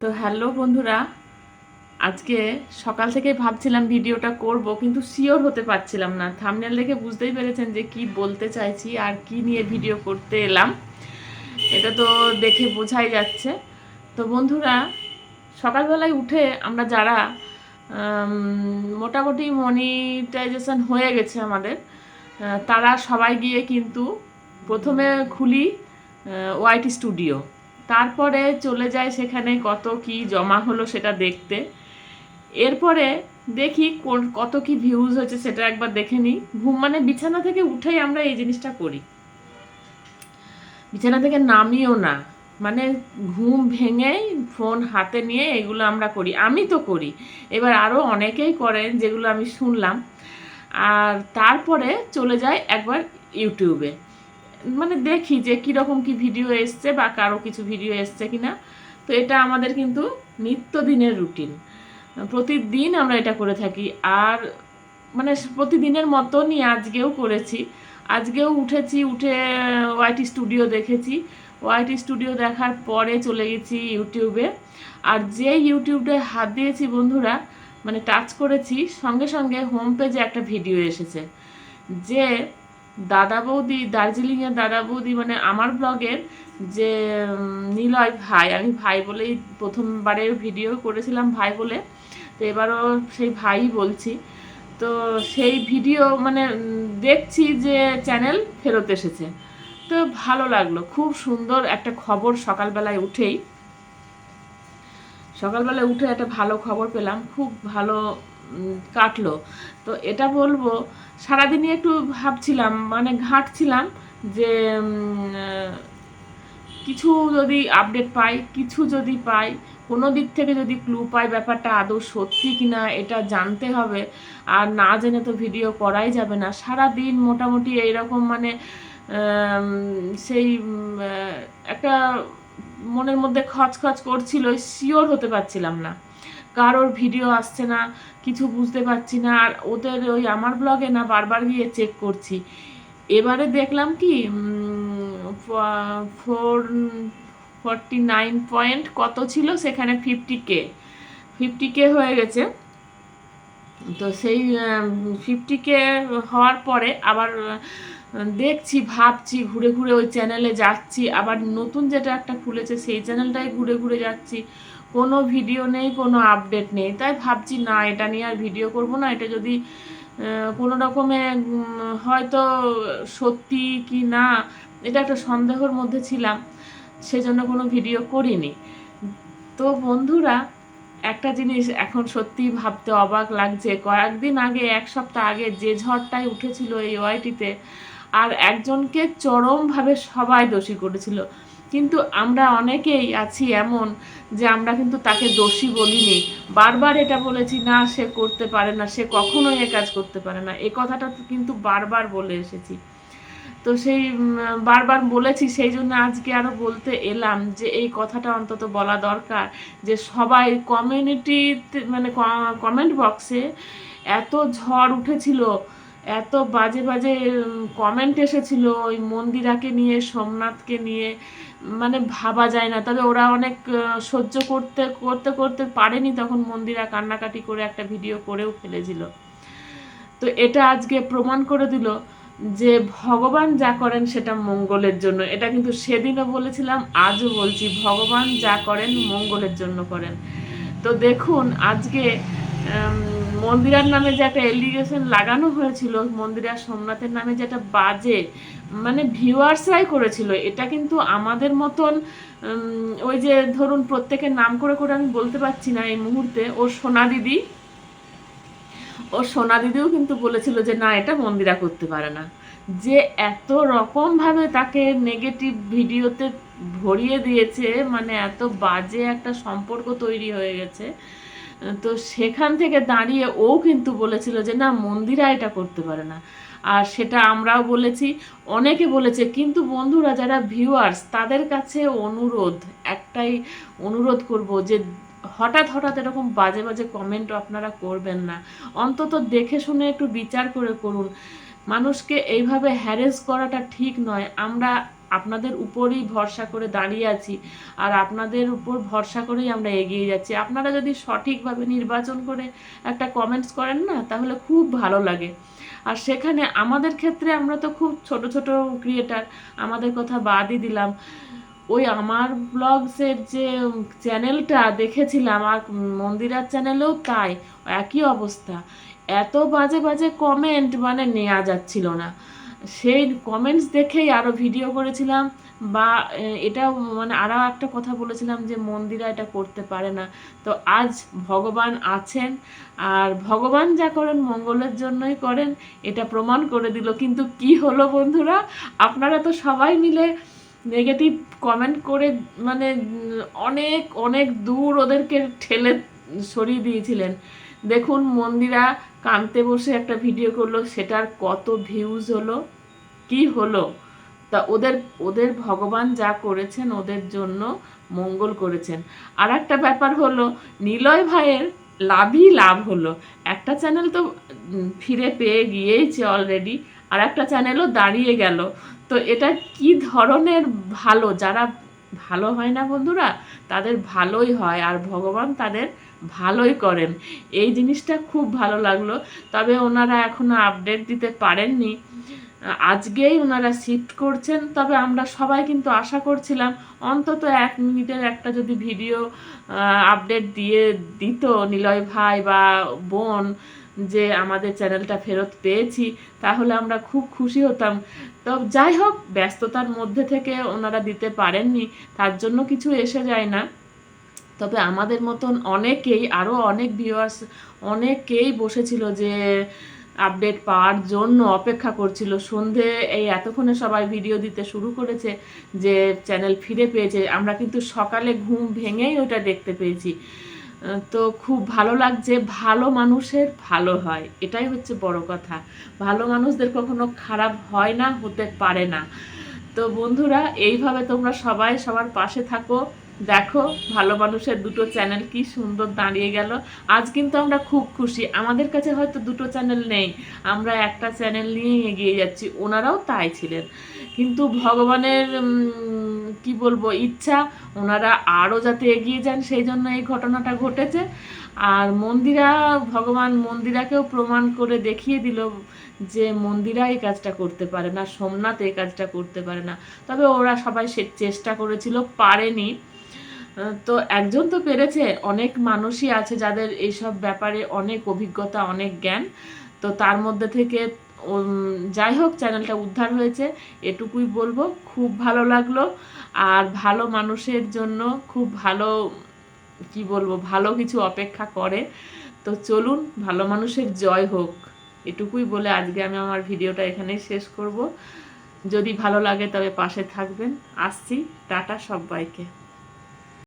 তো হ্যালো বন্ধুরা, আজকে সকাল থেকে ভাবছিলাম ভিডিওটা করব, কিন্তু শিওর হতে পারছিলাম না। থামনেল দেখে বুঝতেই পেরেছেন যে কি বলতে চাইছি আর কি নিয়ে ভিডিও করতে এলাম। এটা তো দেখে বোঝাই যাচ্ছে। তো বন্ধুরা, সকালবেলায় উঠে আমরা যারা মোটামুটি মনিটাইজেশন হয়ে গেছে আমাদের তারা সবাই গিয়ে কিন্তু প্রথমে খুলি ওয়াইটি স্টুডিও তারপরে চলে যায় সেখানে কত কি জমা হলো সেটা দেখতে। এরপরে দেখি কোন- কত কি ভিউজ হয়েছে সেটা একবার দেখে নিই। ঘুম মানে বিছানা থেকে উঠেই আমরা এই জিনিসটা করি। বিছানা থেকে নামিও না। মানে ঘুম ভেঙেই ফোন হাতে নিয়ে এগুলো আমরা করি। আমি তো করি। এবার আরও অনেকেই করেন যেগুলো আমি শুনলাম। আর তারপরে চলে যায় একবার ইউটিউবে মানে দেখি যে কীরকম কি ভিডিও এসছে বা কারও কিছু ভিডিও এসছে কিনা। তো এটা আমাদের কিন্তু নিত্যদিনের রুটিন প্রতিদিন আমরা এটা করে থাকি। আর মানে প্রতিদিনের মতনই আজকেও করেছি। আজকেও উঠেছি, উঠে ওয়াইটি স্টুডিও দেখেছি। ওয়াইটি স্টুডিও দেখার পরে চলে গেছি ইউটিউবে। আর যে ইউটিউবে হাত দিয়েছি বন্ধুরা মানে টাচ করেছি, সঙ্গে সঙ্গে হোম পেজে একটা ভিডিও এসেছে। যে দাদা বৌদি, দার্জিলিংয়ের দাদা বৌদি মানে আমার ব্লগের যে নিলয় ভাই, আমি ভাই বলেই প্রথমবারের ভিডিও করেছিলাম ভাই বলে, তো এবারও সেই ভাই বলছি। তো সেই ভিডিও মানে দেখছি যে চ্যানেল ফেরত এসেছে। তো ভালো লাগল, খুব সুন্দর একটা খবর সকালবেলায় উঠেই। সকালবেলায় উঠে একটা ভালো খবর পেলাম, খুব ভালো কাটলো। তো এটা বলব, সারাদিনই একটু ভাবছিলাম মানে ঘাঁটছিলাম যে কিছু যদি আপডেট পাই, কিছু যদি পাই, কোনো দিক থেকে যদি ক্লু পাই ব্যাপারটা আদৌ সত্যি কিনা, এটা জানতে হবে। আর না জেনে তো ভিডিও করাই যাবে না। সারা দিন মোটামুটি এইরকম মানে সেই একটা মনের মধ্যে খচখচ করছিল শিওর হতে পারছিলাম না। কারোর ভিডিও আসছে না, কিছু বুঝতে পারছি না, আর ওদের ওই আমার ব্লগে না বারবার গিয়ে চেক করছি। এবারে দেখলাম কি ফোর ফর্টি নাইন পয়েন্ট কত ছিল? সেখানে ফিফটি কে ফিফটি কে হয়ে গেছে। তো সেই ফিফটি কে হওয়ার পরে আবার দেখছি, ভাবছি, ঘুরে ঘুরে ওই চ্যানেলে যাচ্ছি। আবার নতুন যেটা একটা খুলেছে, সেই চ্যানেলটাই ঘুরে ঘুরে যাচ্ছি। কোনো ভিডিও নেই, কোনো আপডেট নেই। তাই ভাবছি, না, এটা নিয়ে আর ভিডিও করব না। এটা যদি কোনো রকমে হয়তো সত্যি কি না, এটা একটা সন্দেহের মধ্যে ছিলাম। সেজন্য কোনো ভিডিও করিনি। তো বন্ধুরা, একটা জিনিস এখন সত্যিই ভাবতে অবাক লাগছে। কয়েকদিন আগে, এক সপ্তাহ আগে যে ঝড়টাই উঠেছিল এই ওয়াইটিতে আর একজনকে চরমভাবে সবাই দোষী করেছিল। কিন্তু আমরা অনেকেই আছি এমন যে আমরা কিন্তু তাকে দোষী বলিনি। বারবার এটা বলেছি, না, সে করতে পারে না, সে কখনোই এ কাজ করতে পারে না। এ কথাটা কিন্তু বারবার বলে এসেছি। তো সেই বারবার বলেছি, সেই জন্য আজকে আরও বলতে এলাম যে এই কথাটা অন্তত বলা দরকার যে সবাই কমিউনিটি মানে কমেন্ট বক্সে এত ঝড় উঠেছিল এত বাজে বাজে কমেন্ট এসেছিল ওই মন্দিরাকে নিয়ে, সোমনাথকে নিয়ে। মানে ভাবা যায় না। তবে ওরা অনেক সহ্য করতে করতে করতে পারেনি তখন মন্দিরা কান্নাকাটি করে একটা ভিডিও করেও ফেলেছিল। তো এটা আজকে প্রমাণ করে দিল যে ভগবান যা করেন সেটা মঙ্গলের জন্য। এটা কিন্তু সেদিনও বলেছিলাম, আজও বলছি, ভগবান যা করেন মঙ্গলের জন্য করেন। তো দেখুন, আজকে মন্দিরার নামে যে একটা এলিগেশন লাগানো হয়েছিল মন্দিরা সোমনাথের নামে যেটা বাজে মানে ভিউয়ার্সরাই করেছিল, এটা কিন্তু আমাদের মতন ওই যে ধরুন প্রত্যেকের নাম করে করে আমি বলতে পারছি না এই মুহূর্তে, ওর সোনা দিদি ও সোনা দিদিও কিন্তু বলেছিল যে না, এটা মন্দিরা করতে পারে না। যে এত রকম ভাবে তাকে নেগেটিভ ভিডিওতে ভরিয়ে দিয়েছে মানে এত বাজে একটা সম্পর্ক তৈরি হয়ে গেছে তো সেখান থেকে দাঁড়িয়ে ও কিন্তু বলেছিল যে, না, মন্দিরা এটা করতে পারে না। আর সেটা আমরাও বলেছি, অনেকে বলেছে, কিন্তু বন্ধুরা যারা ভিউয়ার্স তাদের কাছে অনুরোধ, একটাই অনুরোধ করব যে, হঠাৎ হঠাৎ এরকম বাজে বাজে কমেন্ট আপনারা করবেন না। অন্তত দেখে শুনে একটু বিচার করে করুন। মানুষকে এইভাবে হ্যারেস করাটা ঠিক নয়। আমরা আপনাদের উপরেই ভরসা করে দাঁড়িয়ে আছি আর আপনাদের উপর ভরসা করেই আমরা এগিয়ে যাচ্ছি। আপনারা যদি সঠিকভাবে নির্বাচন করে একটা কমেন্টস করেন না, তাহলে খুব ভালো লাগে। আর সেখানে আমাদের ক্ষেত্রে আমরা তো খুব ছোট ছোট ক্রিয়েটার আমাদের কথা বাদই দিলাম। ওই আমার ব্লগসের যে চ্যানেলটা দেখেছিলাম, আর মন্দিরার চ্যানেলেও তাই, একই অবস্থা। এত বাজে বাজে কমেন্ট মানে নেওয়া যাচ্ছিল না। সেই কমেন্টস দেখেই আরও ভিডিও করেছিলাম বা এটা মানে আরও একটা কথা বলেছিলাম যে মন্দিরা এটা করতে পারে না। তো আজ ভগবান আছেন আর ভগবান যা করেন মঙ্গলের জন্যই করেন, এটা প্রমাণ করে দিল। কিন্তু কি হলো বন্ধুরা? আপনারা তো সবাই মিলে নেগেটিভ কমেন্ট করে মানে অনেক অনেক দূর ওদেরকে ঠেলে সরিয়ে দিয়েছিলেন। দেখুন মন্দিরা কানতে বসে একটা ভিডিও করল, সেটার কত ভিউজ হলো। কি হলো? তা ওদের ওদের ভগবান যা করেছেন ওদের জন্য মঙ্গল করেছেন। আর একটা ব্যাপার হলো, নিলয় ভাইয়ের লাভই লাভ হলো। একটা চ্যানেল তো ফিরে পেয়ে গিয়েইছে অলরেডি আর একটা চ্যানেলও দাঁড়িয়ে গেল। তো এটা কি ধরনের ভালো? যারা ভালো হয় না বন্ধুরা, তাদের ভালোই হয় আর ভগবান তাদের ভালোই করেন। এই জিনিসটা খুব ভালো লাগল। তবে ওনারা এখনও আপডেট দিতে পারেননি। আজকেই ওনারা শিফট করছেন, তবে আমরা সবাই কিন্তু আশা করছিলাম অন্তত এক মিনিটের একটা যদি ভিডিও আপডেট দিয়ে দিত নিলয় ভাই বা বোন যে আমাদের চ্যানেলটা ফেরত পেয়েছি, তাহলে আমরা খুব খুশি হতাম। তো যাই হোক, ব্যস্ততার মধ্যে থেকে ওনারা দিতে পারেননি, তার জন্য কিছু এসে যায় না। তবে আমাদের মতন অনেকেই আরও অনেক ভিউয়ার্স অনেকেই বসেছিল যে আপডেট পাওয়ার জন্য অপেক্ষা করছিল। সন্ধে এই এতক্ষণে সবাই ভিডিও দিতে শুরু করেছে যে চ্যানেল ফিরে পেয়েছে। আমরা কিন্তু সকালে ঘুম ভেঙেই ওটা দেখতে পেয়েছি। তো খুব ভালো লাগছে, ভালো মানুষের ভালো হয়। এটাই হচ্ছে বড় কথা। ভালো মানুষদের কখনো খারাপ হয় না, হতে পারে না। তো বন্ধুরা, এইভাবে তোমরা সবাই সবার পাশে থাকো। দেখো, ভালো মানুষের দুটো চ্যানেল কি সুন্দর দাঁড়িয়ে গেল। আজ কিন্তু আমরা খুব খুশি। আমাদের কাছে হয়তো দুটো চ্যানেল নেই। আমরা একটা চ্যানেল নিয়েই এগিয়ে যাচ্ছি। ওনারাও তাই ছিলেন। কিন্তু ভগবানের কি বলব, ইচ্ছা, ওনারা আরও যাতে এগিয়ে যান, সেই জন্য এই ঘটনাটা ঘটেছে। আর মন্দিরা, ভগবান মন্দিরাকেও প্রমাণ করে দেখিয়ে দিল যে মন্দিরা এই কাজটা করতে পারে না, সোমনাথ এই কাজটা করতে পারে না। তবে ওরা সবাই সে চেষ্টা করেছিল, পারেনি। তো একজন তো পেরেছে, অনেক মানুষই আছে যাদের এইসব ব্যাপারে অনেক অভিজ্ঞতা, অনেক জ্ঞান। তো তার মধ্যে থেকে যাই হোক চ্যানেলটা উদ্ধার হয়েছে, এটুকুই বলব। খুব ভালো লাগল, আর ভালো মানুষের জন্য খুব ভালো, কি বলব, ভালো কিছু অপেক্ষা করে। তো চলুন, ভালো মানুষের জয় হোক। এটুকুই বলে আজকে আমি আমার ভিডিওটা এখানেই শেষ করব। যদি ভালো লাগে তবে পাশে থাকবেন। আসছি, টাটা সবাইকে।